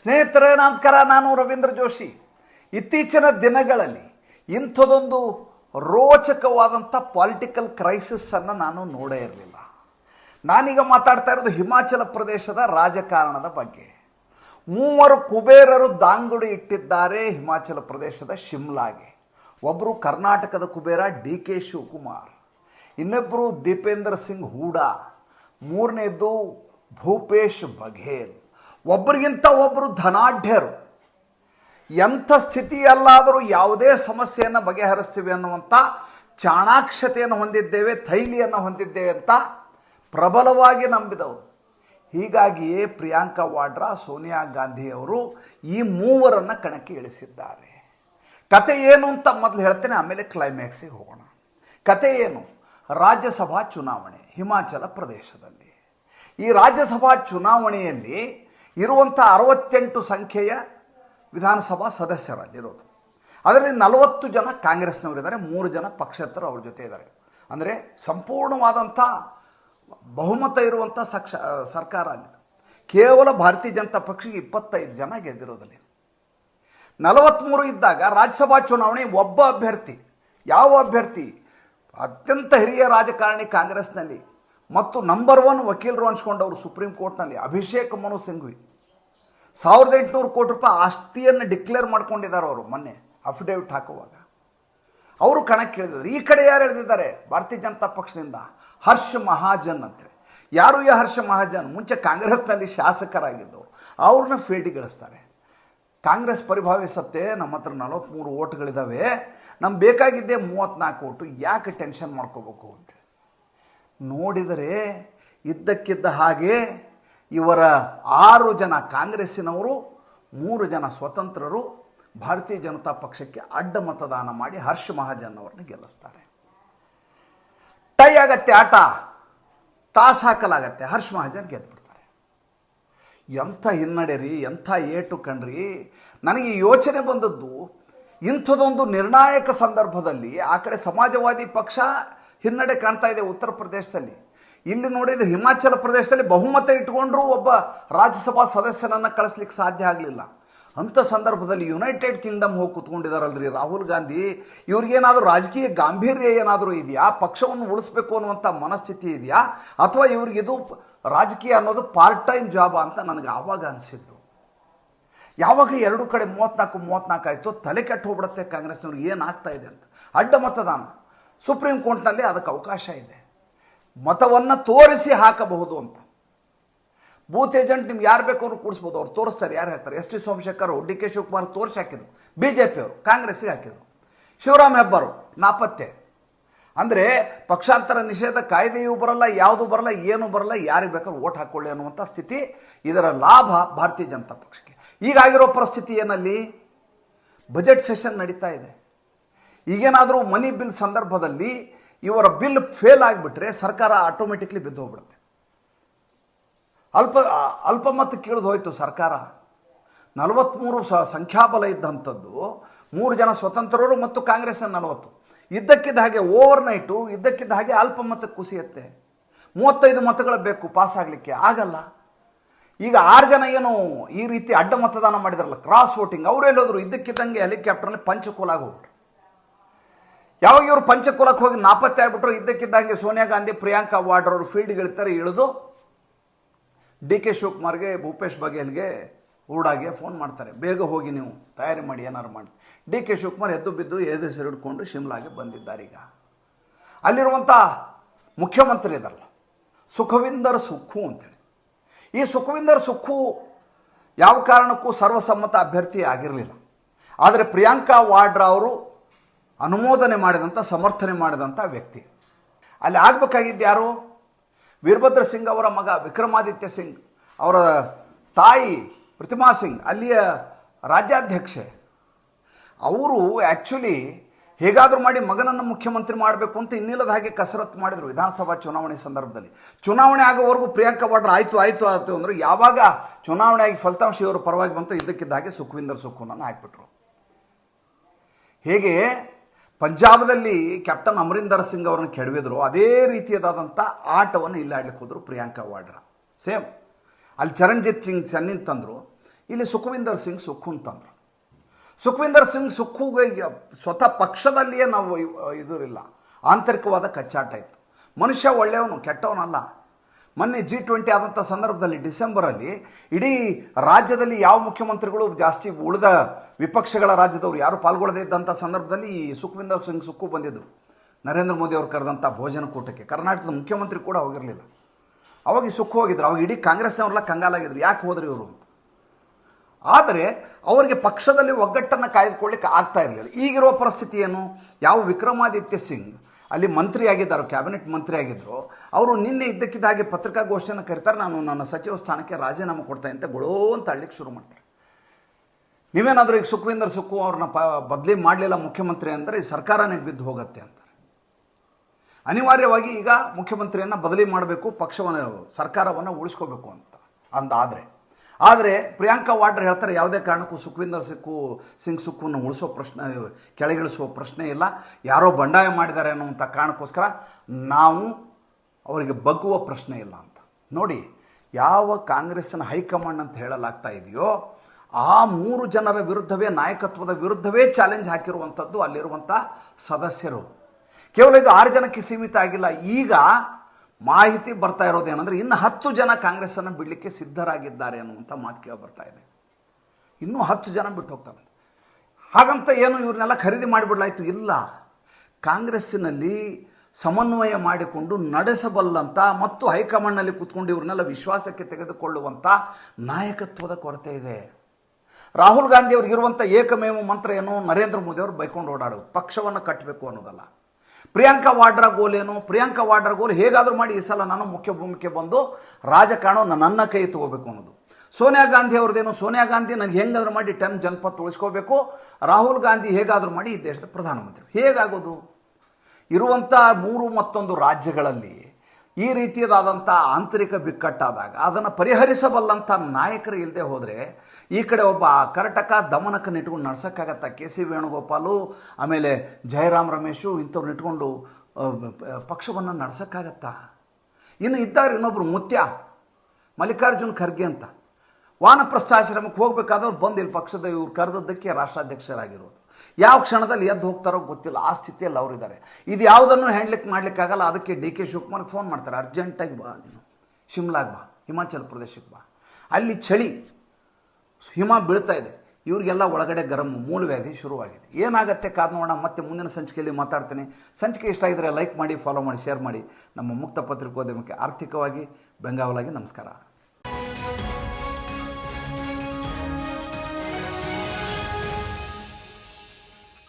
ಸ್ನೇಹಿತರೇ, ನಮಸ್ಕಾರ. ನಾನು ರವೀಂದ್ರ ಜೋಶಿ. ಇತ್ತೀಚಿನ ದಿನಗಳಲ್ಲಿ ಇಂಥದೊಂದು ರೋಚಕವಾದಂಥ ಪಾಲಿಟಿಕಲ್ ಕ್ರೈಸಿಸನ್ನು ನಾನು ನೋಡೇ ಇರಲಿಲ್ಲ. ನಾನೀಗ ಮಾತಾಡ್ತಾ ಇರೋದು ಹಿಮಾಚಲ ಪ್ರದೇಶದ ರಾಜಕಾರಣದ ಬಗ್ಗೆ. ಮೂವರು ಕುಬೇರರು ದಾಂಗುಡಿ ಇಟ್ಟಿದ್ದಾರೆ ಹಿಮಾಚಲ ಪ್ರದೇಶದ ಶಿಮ್ಲಾಗೆ. ಒಬ್ಬರು ಕರ್ನಾಟಕದ ಕುಬೇರ ಡಿ ಕೆ ಶಿವಕುಮಾರ್. ಇನ್ನೊಬ್ಬರು ದೀಪೇಂದ್ರ ಸಿಂಗ್ ಹೂಡಾ. ಮೂರನೇದು ಭೂಪೇಶ್ ಬಘೇಲ್. ಒಬ್ಬರಿಗಿಂತ ಒಬ್ಬರು ಧನಾಢ್ಯರು. ಎಂಥ ಸ್ಥಿತಿಯಲ್ಲಾದರೂ ಯಾವುದೇ ಸಮಸ್ಯೆಯನ್ನು ಬಗೆಹರಿಸ್ತೀವಿ ಅನ್ನುವಂಥ ಚಾಣಾಕ್ಷತೆಯನ್ನು ಹೊಂದಿದ್ದೇವೆ, ಥೈಲಿಯನ್ನು ಹೊಂದಿದ್ದೇವೆ ಅಂತ ಪ್ರಬಲವಾಗಿ ನಂಬಿದವರು. ಹೀಗಾಗಿಯೇ ಪ್ರಿಯಾಂಕಾ ವಾಡ್ರಾ, ಸೋನಿಯಾ ಗಾಂಧಿಯವರು ಈ ಮೂವರನ್ನು ಕಣಕ್ಕೆ ಇಳಿಸಿದ್ದಾರೆ. ಕತೆ ಏನು ಅಂತ ಮೊದಲು ಹೇಳ್ತೇನೆ, ಆಮೇಲೆ ಕ್ಲೈಮ್ಯಾಕ್ಸಿಗೆ ಹೋಗೋಣ. ಕತೆ ಏನು? ರಾಜ್ಯಸಭಾ ಚುನಾವಣೆ, ಹಿಮಾಚಲ ಪ್ರದೇಶದಲ್ಲಿ. ಈ ರಾಜ್ಯಸಭಾ ಚುನಾವಣೆಯಲ್ಲಿ ಇರುವಂಥ ಅರವತ್ತೆಂಟು ಸಂಖ್ಯೆಯ ವಿಧಾನಸಭಾ ಸದಸ್ಯರಲ್ಲಿರೋದು. ಅದರಲ್ಲಿ ನಲವತ್ತು ಜನ ಕಾಂಗ್ರೆಸ್ನವರಿದ್ದಾರೆ, ಮೂರು ಜನ ಪಕ್ಷೇತರು ಅವ್ರ ಜೊತೆ ಇದ್ದಾರೆ. ಅಂದರೆ ಸಂಪೂರ್ಣವಾದಂಥ ಬಹುಮತ ಇರುವಂಥ ಸಕ್ಷ ಸರ್ಕಾರ ಆಗಿದೆ. ಕೇವಲ ಭಾರತೀಯ ಜನತಾ ಪಕ್ಷಕ್ಕೆ ಇಪ್ಪತ್ತೈದು ಜನ ಗೆದ್ದಿರೋದಲ್ಲಿ. ನಲವತ್ತ್ಮೂರು ಇದ್ದಾಗ ರಾಜ್ಯಸಭಾ ಚುನಾವಣೆ ಒಬ್ಬ ಅಭ್ಯರ್ಥಿ, ಯಾವ ಅಭ್ಯರ್ಥಿ? ಅತ್ಯಂತ ಹಿರಿಯ ರಾಜಕಾರಣಿ ಕಾಂಗ್ರೆಸ್ನಲ್ಲಿ ಮತ್ತು ನಂಬರ್ ಒನ್ ವಕೀಲರು ಅನ್ಸ್ಕೊಂಡವರು ಸುಪ್ರೀಂ ಕೋರ್ಟ್ನಲ್ಲಿ ಅಭಿಷೇಕ್ ಮನು ಸಿಂಘ್ವಿ. ಸಾವಿರದ ಎಂಟುನೂರು ಕೋಟಿ ರೂಪಾಯಿ ಆಸ್ತಿಯನ್ನು ಡಿಕ್ಲೇರ್ ಮಾಡ್ಕೊಂಡಿದ್ದಾರೆ ಅವರು ಮೊನ್ನೆ ಅಫಿಡೇವಿಟ್ ಹಾಕುವಾಗ. ಅವರು ಕಣಕ್ಕೆ ಇಳಿದಿದ್ದಾರೆ ಈ ಕಡೆ ಯಾರು ಹೇಳಿದಿದ್ದಾರೆ ಭಾರತೀಯ ಜನತಾ ಪಕ್ಷದಿಂದ ಹರ್ಷ ಮಹಾಜನ್ ಅಂತೇಳಿ ಯಾರು ಈ ಹರ್ಷ ಮಹಾಜನ್? ಮುಂಚೆ ಕಾಂಗ್ರೆಸ್ನಲ್ಲಿ ಶಾಸಕರಾಗಿದ್ದವರು. ಅವ್ರನ್ನ ಫೀಲ್ಡಿಗಿಳಿಸ್ತಾರೆ ಕಾಂಗ್ರೆಸ್ ಪರಿಭಾವಿಸತ್ತೆ ನಮ್ಮ ಹತ್ರ ನಲವತ್ತ್ಮೂರು ಓಟ್ಗಳಿದ್ದಾವೆ ನಮ್ಗೆ ಬೇಕಾಗಿದ್ದೆ ಮೂವತ್ತ್ನಾಲ್ಕು ಓಟು ಯಾಕೆ ಟೆನ್ಷನ್ ಮಾಡ್ಕೋಬೇಕು ಅಂತೇಳಿ ನೋಡಿದರೆ ಇದ್ದಕ್ಕಿದ್ದ ಹಾಗೆ ಇವರ ಆರು ಜನ ಕಾಂಗ್ರೆಸ್ಸಿನವರು, ಮೂರು ಜನ ಸ್ವತಂತ್ರರು ಭಾರತೀಯ ಜನತಾ ಪಕ್ಷಕ್ಕೆ ಅಡ್ಡ ಮತದಾನ ಮಾಡಿ ಹರ್ಷ ಮಹಾಜನ್ ಅವರನ್ನು ಗೆಲ್ಲಿಸ್ತಾರೆ. ಟೈ ಆಗತ್ತೆ ಆಟ, ಟಾಸ್ ಹಾಕಲಾಗತ್ತೆ, ಹರ್ಷ ಮಹಾಜನ್ ಗೆದ್ದುಬಿಡ್ತಾರೆ ಎಂಥ ಹಿನ್ನಡೆ ರೀ, ಎಂಥ ಏಟು ಕಣ್ರಿ. ನನಗೆ ಯೋಚನೆ ಬಂದದ್ದು, ಇಂಥದೊಂದು ನಿರ್ಣಾಯಕ ಸಂದರ್ಭದಲ್ಲಿ ಆ ಕಡೆ ಸಮಾಜವಾದಿ ಪಕ್ಷ ಹಿನ್ನಡೆ ಕಾಣ್ತಾ ಇದೆ ಉತ್ತರ ಪ್ರದೇಶದಲ್ಲಿ. ಇಲ್ಲಿ ನೋಡಿದ ಹಿಮಾಚಲ ಪ್ರದೇಶದಲ್ಲಿ ಬಹುಮತ ಇಟ್ಕೊಂಡ್ರೂ ಒಬ್ಬ ರಾಜ್ಯಸಭಾ ಸದಸ್ಯನನ್ನು ಕಳಿಸ್ಲಿಕ್ಕೆ ಸಾಧ್ಯ ಆಗಲಿಲ್ಲ. ಅಂಥ ಸಂದರ್ಭದಲ್ಲಿ ಯುನೈಟೆಡ್ ಕಿಂಗ್ಡಮ್ ಹೋಗಿ ಕುತ್ಕೊಂಡಿದಾರಲ್ರಿ ರಾಹುಲ್ ಗಾಂಧಿ. ಇವ್ರಿಗೇನಾದರೂ ರಾಜಕೀಯ ಗಾಂಭೀರ್ಯ ಏನಾದರೂ ಇದೆಯಾ? ಪಕ್ಷವನ್ನು ಉಳಿಸ್ಬೇಕು ಅನ್ನುವಂಥ ಮನಸ್ಥಿತಿ ಇದೆಯಾ? ಅಥವಾ ಇವ್ರಿಗಿದು ರಾಜಕೀಯ ಅನ್ನೋದು ಪಾರ್ಟ್ ಟೈಮ್ ಜಾಬ್ ಅಂತ ನನಗೆ ಆವಾಗ ಅನಿಸಿದ್ದು ಯಾವಾಗ ಎರಡು ಕಡೆ ಮೂವತ್ನಾಲ್ಕು ಮೂವತ್ನಾಲ್ಕು ಆಯಿತು ತಲೆ ಕೆಟ್ಟು ಹೋಗ್ಬಿಡುತ್ತೆ ಕಾಂಗ್ರೆಸ್ನವ್ರಿಗೆ ಏನಾಗ್ತಾ ಇದೆ ಅಂತ. ಅಡ್ಡ ಮತದಾನ. ಸುಪ್ರೀಂ ಕೋರ್ಟ್ನಲ್ಲಿ ಅದಕ್ಕೆ ಅವಕಾಶ ಇದೆ. ಮತವನ್ನು ತೋರಿಸಿ ಹಾಕಬಹುದು ಅಂತ. ಬೂತ್ ಏಜೆಂಟ್ ನಿಮ್ಗೆ ಯಾರು ಬೇಕು ಅವ್ರು ಕೂಡಿಸ್ಬೋದು, ಅವ್ರು ತೋರಿಸ್ತಾರೆ, ಯಾರು ಹೇಳ್ತಾರೆ. S T Somashekar D K Shivakumar ತೋರಿಸಿ ಹಾಕಿದ್ರು ಬಿ ಜೆ ಪಿಯವರು ಕಾಂಗ್ರೆಸ್ಸಿಗೆ ಹಾಕಿದ್ರು. ಶಿವರಾಮ್ ಹೆಬ್ಬಾರು ನಾಪತ್ತೆ. ಅಂದರೆ ಪಕ್ಷಾಂತರ ನಿಷೇಧ ಕಾಯ್ದೆಯೂ ಬರಲ್ಲ, ಯಾವುದು ಬರಲ್ಲ, ಏನು ಬರಲ್ಲ, ಯಾರಿಗೆ ಬೇಕಾದ್ರೂ ಓಟ್ ಹಾಕ್ಕೊಳ್ಳಿ ಅನ್ನುವಂಥ ಸ್ಥಿತಿ, ಇದರ ಲಾಭ ಭಾರತೀಯ ಜನತಾ ಪಕ್ಷಕ್ಕೆ. ಈಗಾಗಿರೋ ಪರಿಸ್ಥಿತಿ ಏನಲ್ಲಿ? ಬಜೆಟ್ ಸೆಷನ್ ನಡೀತಾ ಇದೆ. ಈಗೇನಾದರೂ ಮನಿ ಬಿಲ್ ಸಂದರ್ಭದಲ್ಲಿ ಇವರ ಬಿಲ್ ಫೇಲ್ ಆಗಿಬಿಟ್ರೆ ಸರ್ಕಾರ ಆಟೋಮೆಟಿಕ್ಲಿ ಬಿದ್ದು ಹೋಗ್ಬಿಡುತ್ತೆ. ಅಲ್ಪ ಅಲ್ಪಮತ ಕೇಳಿದು ಹೋಯಿತು ಸರ್ಕಾರ. ನಲವತ್ತ್ಮೂರು ಸ, ಸಂಖ್ಯಾಬಲ ಇದ್ದಂಥದ್ದು ಮೂರು ಜನ ಸ್ವತಂತ್ರರು ಮತ್ತು ಕಾಂಗ್ರೆಸ್ ನಲವತ್ತು. ಇದ್ದಕ್ಕಿದ್ದ ಹಾಗೆ ಓವರ್ ನೈಟು ಇದ್ದಕ್ಕಿದ್ದ ಹಾಗೆ ಅಲ್ಪಮತ ಕುಸಿಯುತ್ತೆ. ಮೂವತ್ತೈದು ಮತಗಳು ಬೇಕು ಪಾಸ್ ಆಗಲಿಕ್ಕೆ. ಆಗಲ್ಲ. ಈಗ ಆರು ಜನ ಏನು ಈ ರೀತಿ ಅಡ್ಡ ಮತದಾನ ಮಾಡಿದಾರಲ್ಲ ಕ್ರಾಸ್ ವೋಟಿಂಗ್ ಅವ್ರು ಹೇಳೋದ್ರು ಇದ್ದಕ್ಕಿದ್ದಂಗೆ ಹೆಲಿಕಾಪ್ಟರ್ನಲ್ಲಿ ಪಂಚಕೋಲಾಗಿ ಹೋಗ್ಬಿಟ್ರು. ಯಾವಾಗ ಇವರು ಪಂಚಕುಲಕ್ಕೆ ಹೋಗಿ ನಾಪತ್ತೆ ಆಗ್ಬಿಟ್ರು, ಇದ್ದಕ್ಕಿದ್ದಂಗೆ ಸೋನಿಯಾ ಗಾಂಧಿ, ಪ್ರಿಯಾಂಕಾ ವಾಡ್ರವರು ಫೀಲ್ಡ್ಗೆ ಇಳ್ತಾರೆ ಇಳಿದು ಡಿ ಕೆ ಶಿವಕುಮಾರ್ಗೆ, ಭೂಪೇಶ್ ಬಘೇಲ್ಗೆ ಊಡಾಗೆ ಫೋನ್ ಮಾಡ್ತಾರೆ. ಬೇಗ ಹೋಗಿ ನೀವು ತಯಾರಿ ಮಾಡಿ ಏನಾರು ಮಾಡಿ. ಡಿ ಕೆ ಶಿವಕುಮಾರ್ ಎದ್ದು ಬಿದ್ದು ಎದೆ ಹಿಡ್ಕೊಂಡು ಶಿಮ್ಲಾಗೆ ಬಂದಿದ್ದಾರೆ ಈಗ. ಅಲ್ಲಿರುವಂಥ ಮುಖ್ಯಮಂತ್ರಿ ಇದ್ದಾರಲ್ಲ ಸುಖವಿಂದರ್ ಸುಖು ಅಂತೇಳಿ. ಈ ಸುಖವಿಂದರ್ ಸುಖು ಯಾವ ಕಾರಣಕ್ಕೂ ಸರ್ವಸಮ್ಮತ ಅಭ್ಯರ್ಥಿ ಆಗಿರಲಿಲ್ಲ. ಆದರೆ ಪ್ರಿಯಾಂಕಾ ವಾಡ್ರಾ ಅವರು ಅನುಮೋದನೆ ಮಾಡಿದಂಥ ಸಮರ್ಥನೆ ಮಾಡಿದಂಥ ವ್ಯಕ್ತಿ. ಅಲ್ಲಿ ಆಗಬೇಕಾಗಿದ್ದು ಯಾರು? ವೀರಭದ್ರ ಸಿಂಗ್ ಅವರ ಮಗ, ವಿಕ್ರಮಾದಿತ್ಯ ಸಿಂಗ್ ಅವರ ತಾಯಿ ಪ್ರತಿಮಾ ಸಿಂಗ್, ಅಲ್ಲಿಯ ರಾಜ್ಯಾಧ್ಯಕ್ಷೆ. ಅವರು ಆ್ಯಕ್ಚುಲಿ ಹೇಗಾದರೂ ಮಾಡಿ ಮಗನನ್ನು ಮುಖ್ಯಮಂತ್ರಿ ಮಾಡಬೇಕು ಅಂತ ಇನ್ನಿಲ್ಲದ ಹಾಗೆ ಕಸರತ್ತು ಮಾಡಿದರು ವಿಧಾನಸಭಾ ಚುನಾವಣೆ ಸಂದರ್ಭದಲ್ಲಿ. ಚುನಾವಣೆ ಆಗೋವರೆಗೂ ಪ್ರಿಯಾಂಕಾ ವಾಡ್ರಾ ಆಯಿತು ಆಯಿತು ಆಯಿತು ಅಂದರೆ ಯಾವಾಗ ಚುನಾವಣೆ ಆಗಿ ಫಲಿತಾಂಶ ಇವರು ಪರವಾಗಿ ಬಂತು ಇದ್ದಕ್ಕಿದ್ದ ಹಾಗೆ ಸುಖವಿಂದರ್ ಸುಖುನನ್ನು ಹಾಕಿಬಿಟ್ರು. ಹೇಗೆ ಪಂಜಾಬದಲ್ಲಿ ಕ್ಯಾಪ್ಟನ್ ಅಮರಿಂದರ್ ಸಿಂಗ್ ಅವರನ್ನು ಕೆಡವಿದ್ರು. ಅದೇ ರೀತಿಯಾದಂಥ ಆಟವನ್ನು ಇಲ್ಲಿ ಆಡ್ಲಿಕ್ಕೆ ಹೋದರು ಪ್ರಿಯಾಂಕಾ ವಾಡ್ರಾ. ಸೇಮ್. ಅಲ್ಲಿ ಚರಣ್ಜಿತ್ ಸಿಂಗ್ ಚೆನ್ನಿನ್ ತಂದರು ಇಲ್ಲಿ ಸುಖವಿಂದರ್ ಸಿಂಗ್ ಸುಖುನ್ ತಂದರು ಸುಖವಿಂದರ್ ಸಿಂಗ್ ಸುಖುಗೆ ಸ್ವತಃ ಪಕ್ಷದಲ್ಲಿಯೇ ನಾವು ಇದಿರಲಿಲ್ಲ. ಆಂತರಿಕವಾದ ಕಚ್ಚಾಟ ಇತ್ತು. ಮನುಷ್ಯ ಒಳ್ಳೆಯವನು, ಕೆಟ್ಟವನಲ್ಲ. ಮೊನ್ನೆ ಜಿ ಟ್ವೆಂಟಿ ಆದಂಥ ಸಂದರ್ಭದಲ್ಲಿ ಡಿಸೆಂಬರಲ್ಲಿ ಇಡೀ ರಾಜ್ಯದಲ್ಲಿ ಯಾವ ಮುಖ್ಯಮಂತ್ರಿಗಳು ಜಾಸ್ತಿ ಉಳಿದ ವಿಪಕ್ಷಗಳ ರಾಜ್ಯದವರು ಯಾರು ಪಾಲ್ಗೊಳ್ಳದೇ ಇದ್ದಂಥ ಸಂದರ್ಭದಲ್ಲಿ ಈ ಸುಖವಿಂದರ್ ಸಿಂಗ್ ಸುಕ್ಕು ಬಂದಿದ್ದು ನರೇಂದ್ರ ಮೋದಿ ಅವರು ಕರೆದಂಥ ಭೋಜನ ಕೂಟಕ್ಕೆ. ಕರ್ನಾಟಕದ ಮುಖ್ಯಮಂತ್ರಿ ಕೂಡ ಹೋಗಿರಲಿಲ್ಲ. ಅವಾಗ ಸುಕ್ಕು ಹೋಗಿದ್ರು. ಅವಾಗ ಇಡೀ ಕಾಂಗ್ರೆಸ್ನವರೆಲ್ಲ ಕಂಗಾಲಾಗಿದ್ರು. ಯಾಕೆ ಹೋದರು ಇವರು ಅಂತ. ಆದರೆ ಅವರಿಗೆ ಪಕ್ಷದಲ್ಲಿ ಒಗ್ಗಟ್ಟನ್ನು ಕಾಯ್ದುಕೊಳ್ಳಿಕ್ಕೆ ಆಗ್ತಾ ಇರಲಿಲ್ಲ. ಈಗಿರುವ ಪರಿಸ್ಥಿತಿ ಏನು? ಯಾವ ವಿಕ್ರಮಾದಿತ್ಯ ಸಿಂಗ್ ಅಲ್ಲಿ ಮಂತ್ರಿ ಆಗಿದ್ದಾರೆ ಕ್ಯಾಬಿನೆಟ್ ಮಂತ್ರಿ ಆಗಿದ್ದರು ಅವರು ನಿನ್ನೆ ಇದ್ದಕ್ಕಿದ್ದ ಹಾಗೆ ಪತ್ರಿಕಾಗೋಷ್ಠಿಯನ್ನು ಕರೀತಾರೆ, ನಾನು ನನ್ನ ಸಚಿವ ಸ್ಥಾನಕ್ಕೆ ರಾಜೀನಾಮೆ ಕೊಡ್ತೇನೆ ಅಂತ ಗೊಳೋ ಅಂತ ಅಳ್ಳಿಕ್ಕೆ ಶುರು ಮಾಡ್ತಾರೆ. ನೀವೇನಾದರೂ ಈಗ ಸುಖವಿಂದರ್ ಸುಕ್ಕು ಅವ್ರನ್ನ ಪ, ಬದಲಿ ಮಾಡಲಿಲ್ಲ ಮುಖ್ಯಮಂತ್ರಿ ಅಂದರೆ ಈ ಸರ್ಕಾರನೇ ಬಿದ್ದು ಹೋಗುತ್ತೆ ಅಂತಾರೆ. ಅನಿವಾರ್ಯವಾಗಿ ಈಗ ಮುಖ್ಯಮಂತ್ರಿಯನ್ನು ಬದಲಿ ಮಾಡಬೇಕು, ಪಕ್ಷವನ್ನು, ಸರ್ಕಾರವನ್ನು ಉಳಿಸ್ಕೋಬೇಕು ಅಂತ. ಅಂದಾದರೆ. ಆದರೆ ಪ್ರಿಯಾಂಕಾ ವಾಡ್ರ್ ಹೇಳ್ತಾರೆ, ಯಾವುದೇ ಕಾರಣಕ್ಕೂ ಸುಖವಿಂದರ್ ಸಿಕ್ಕು, ಸಿಂಗ್ ಸುಕ್ಕುವನ್ನು ಉಳಿಸೋ ಪ್ರಶ್ನೆ ಕೆಳಗಿಳಿಸುವ ಪ್ರಶ್ನೆ ಇಲ್ಲ. ಯಾರೋ ಬಂಡಾಯ ಮಾಡಿದ್ದಾರೆ ಅನ್ನುವಂಥ ಕಾರಣಕ್ಕೋಸ್ಕರ ನಾವು ಅವರಿಗೆ ಬಗ್ಗುವ ಪ್ರಶ್ನೆ ಇಲ್ಲ ಅಂತ. ನೋಡಿ, ಯಾವ ಕಾಂಗ್ರೆಸ್ಸಿನ ಹೈಕಮಾಂಡ್ ಅಂತ ಹೇಳಲಾಗ್ತಾ ಇದೆಯೋ, ಆ ಮೂರು ಜನರ ವಿರುದ್ಧವೇ, ನಾಯಕತ್ವದ ವಿರುದ್ಧವೇ ಚಾಲೆಂಜ್ ಹಾಕಿರುವಂಥದ್ದು ಅಲ್ಲಿರುವಂಥ ಸದಸ್ಯರು. ಕೇವಲ ಇದು ಆರು ಜನಕ್ಕೆ ಸೀಮಿತ ಆಗಿಲ್ಲ. ಈಗ ಮಾಹಿತಿ ಬರ್ತಾ ಇರೋದೇನೆಂದರೆ ಇನ್ನು ಹತ್ತು ಜನ ಕಾಂಗ್ರೆಸ್ಸನ್ನು ಬಿಡಲಿಕ್ಕೆ ಸಿದ್ಧರಾಗಿದ್ದಾರೆ ಅನ್ನುವಂಥ ಮಾತು ಕೇಳಿ ಬರ್ತಾ ಇದೆ. ಇನ್ನೂ ಹತ್ತು ಜನ ಬಿಟ್ಟು ಹೋಗ್ತಾರೆ. ಹಾಗಂತ ಏನು ಇವ್ರನ್ನೆಲ್ಲ ಖರೀದಿ ಮಾಡಿಬಿಡ್ಲಾಯ್ತು? ಇಲ್ಲ. ಕಾಂಗ್ರೆಸ್ಸಿನಲ್ಲಿ ಸಮನ್ವಯ ಮಾಡಿಕೊಂಡು ನಡೆಸಬಲ್ಲಂಥ ಮತ್ತು ಹೈಕಮಾಂಡ್ನಲ್ಲಿ ಕೂತ್ಕೊಂಡು ಇವ್ರನ್ನೆಲ್ಲ ವಿಶ್ವಾಸಕ್ಕೆ ತೆಗೆದುಕೊಳ್ಳುವಂಥ ನಾಯಕತ್ವದ ಕೊರತೆ ಇದೆ. ರಾಹುಲ್ ಗಾಂಧಿ ಅವ್ರಿಗಿರುವಂಥ ಏಕಮೇವ ಮಂತ್ರ ಏನು? ನರೇಂದ್ರ ಮೋದಿ ಅವರು ಬೈಕೊಂಡು ಓಡಾಡೋದು. ಪಕ್ಷವನ್ನು ಕಟ್ಟಬೇಕು ಅನ್ನೋದಲ್ಲ. ಪ್ರಿಯಾಂಕಾ ವಾಡ್ರ ಗೋಲ್ ಏನು? ಪ್ರಿಯಾಂಕಾ ವಾಡ್ರಾ ಗೋಲ್ ಹೇಗಾದರೂ ಮಾಡಿ ಈ ಸಲ ನಾನು ಮುಖ್ಯ ಭೂಮಿಕೆ ಬಂದು ರಾಜಕಾರಣವನ್ನು ನನ್ನ ಕೈ ತಗೋಬೇಕು ಅನ್ನೋದು. ಸೋನಿಯಾ ಗಾಂಧಿ ಅವ್ರದ್ದೇನು? ಸೋನಿಯಾ ಗಾಂಧಿ ನನಗೆ ಹೆಂಗಾದ್ರೂ ಮಾಡಿ ಟೆನ್ ಜನಪತ್ ಉಳಿಸ್ಕೋಬೇಕು ರಾಹುಲ್ ಗಾಂಧಿ ಹೇಗಾದರೂ ಮಾಡಿ ಈ ದೇಶದ ಪ್ರಧಾನಮಂತ್ರಿ. ಹೇಗಾಗೋದು? ಇರುವಂಥ ಮೂರು ಮತ್ತೊಂದು ರಾಜ್ಯಗಳಲ್ಲಿ ಈ ರೀತಿಯದಾದಂಥ ಆಂತರಿಕ ಬಿಕ್ಕಟ್ಟಾದಾಗ, ಅದನ್ನು ಪರಿಹರಿಸಬಲ್ಲಂಥ ನಾಯಕರು ಇಲ್ಲದೆ ಹೋದರೆ, ಈ ಕಡೆ ಒಬ್ಬ ಕರ್ಟಕ ದಮನಕನ ಇಟ್ಕೊಂಡು ನಡ್ಸೋಕ್ಕಾಗತ್ತ? ಕೆ ಸಿ ವೇಣುಗೋಪಾಲು, ಆಮೇಲೆ ಜಯರಾಮ್ ರಮೇಶು ಇಂಥವ್ರನ್ನ ಇಟ್ಕೊಂಡು ಪಕ್ಷವನ್ನು ನಡ್ಸೋಕ್ಕಾಗತ್ತಾ? ಇನ್ನು ಇದ್ದಾರೆ ಇನ್ನೊಬ್ಬರು ಮುತ್ಯ, ಮಲ್ಲಿಕಾರ್ಜುನ್ ಖರ್ಗೆ ಅಂತ. ವಾನಪ್ರಸ್ಥಾಶ್ರಮಕ್ಕೆ ಹೋಗ್ಬೇಕಾದವ್ರು ಬಂದಿಲ್ಲ, ಪಕ್ಷದ ಇವ್ರು ಕರೆದದ್ದಕ್ಕೆ ರಾಷ್ಟ್ರಾಧ್ಯಕ್ಷರಾಗಿರೋದು. ಯಾವ ಕ್ಷಣದಲ್ಲಿ ಎದ್ದು ಹೋಗ್ತಾರೋ ಗೊತ್ತಿಲ್ಲ. ಆ ಸ್ಥಿತಿಯಲ್ಲಿ ಅವರಿದ್ದಾರೆ ಇದು ಯಾವುದನ್ನು ಹ್ಯಾಂಡ್ಲಿಕ್ ಮಾಡಲಿಕ್ಕಾಗಲ್ಲ ಅದಕ್ಕೆ ಡಿ ಕೆ ಶಿವಕುಮಾರ್ಗೆ ಫೋನ್ ಮಾಡ್ತಾರೆ. ಅರ್ಜೆಂಟಾಗಿ ಬಾ ನೀನು. ಶಿಮ್ಲಾಗೆ ಬಾ. ಹಿಮಾಚಲ ಪ್ರದೇಶಕ್ಕೆ ಬಾ. ಅಲ್ಲಿ ಚಳಿ, ಹಿಮ ಬೀಳ್ತಾ ಇದೆ. ಇವರಿಗೆಲ್ಲ ಒಳಗಡೆ ಗರಂ ಮೂಲವ್ಯಾಧಿ ಶುರುವಾಗಿದೆ. ಏನಾಗುತ್ತೆ ಕಾದ್ ನೋಡೋಣ ಮತ್ತೆ ಮುಂದಿನ ಸಂಚಿಕೆಯಲ್ಲಿ ಮಾತಾಡ್ತೀನಿ. ಸಂಚಿಕೆ ಇಷ್ಟ ಆಗಿದ್ರೆ ಲೈಕ್ ಮಾಡಿ ಫಾಲೋ ಮಾಡಿ ಶೇರ್ ಮಾಡಿ. ನಮ್ಮ ಮುಕ್ತ ಪತ್ರಿಕೋದ್ಯಮಕ್ಕೆ ಆರ್ಥಿಕವಾಗಿ ಬೆಂಗಾವಲಾಗಿ ನಮಸ್ಕಾರ.